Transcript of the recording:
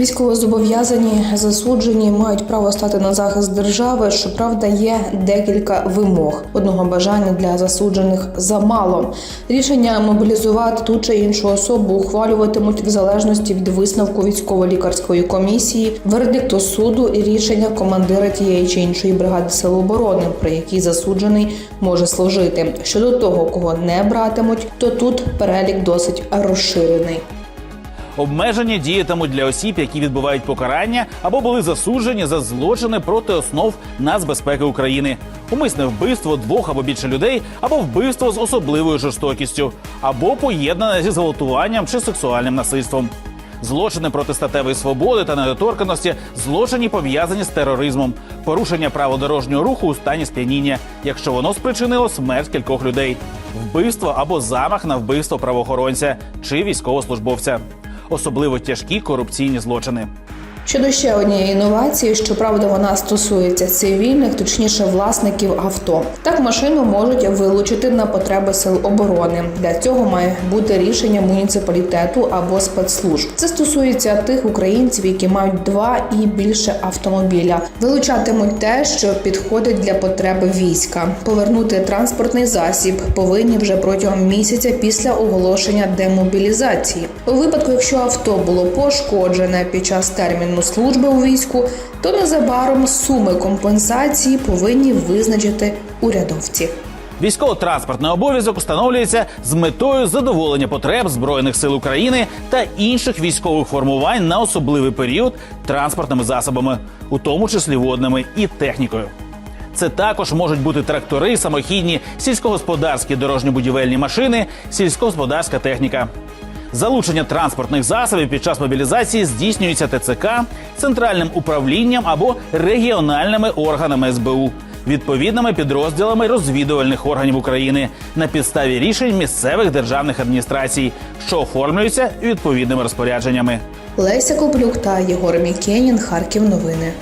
Військовозобов'язані засуджені мають право стати на захист держави. Щоправда, є декілька вимог. Одного бажання для засуджених замало. Рішення мобілізувати ту чи іншу особу ухвалюватимуть в залежності від висновку військово-лікарської комісії, вердикту суду і рішення командира тієї чи іншої бригади сил оборони, при якій засуджений може служити. Щодо того, кого не братимуть, то тут перелік досить розширений. Обмеження діятимуть для осіб, які відбувають покарання або були засуджені за злочини проти основ нацбезпеки України, умисне вбивство двох або більше людей, або вбивство з особливою жорстокістю, або поєднане зі зґвалтуванням чи сексуальним насильством. Злочини проти статевої свободи та недоторканості, злочині пов'язані з тероризмом, порушення правил дорожнього руху у стані сп'яніння, якщо воно спричинило смерть кількох людей, вбивство або замах на вбивство правоохоронця чи військовослужбовця, особливо тяжкі корупційні злочини. Щодо ще однієї інновації, щоправда, вона стосується цивільних, точніше власників авто. Так машину можуть вилучити на потреби сил оборони. Для цього має бути рішення муніципалітету або спецслужб. Це стосується тих українців, які мають два і більше автомобіля. Вилучатимуть те, що підходить для потреби війська. Повернути транспортний засіб повинні вже протягом місяця після оголошення демобілізації. У випадку, якщо авто було пошкоджене під час терміну служби у війську, то незабаром суми компенсації повинні визначити урядовці. Військово-транспортний обов'язок встановлюється з метою задоволення потреб збройних сил України та інших військових формувань на особливий період транспортними засобами, у тому числі водними і технікою. Це також можуть бути трактори, самохідні, сільськогосподарські дорожньо-будівельні машини, сільськогосподарська техніка. Залучення транспортних засобів під час мобілізації здійснюється ТЦК, центральним управлінням або регіональними органами СБУ, відповідними підрозділами розвідувальних органів України на підставі рішень місцевих державних адміністрацій, що оформлюються відповідними розпорядженнями. Леся Коплюк та Єгор Мікенін. Харків. Новини.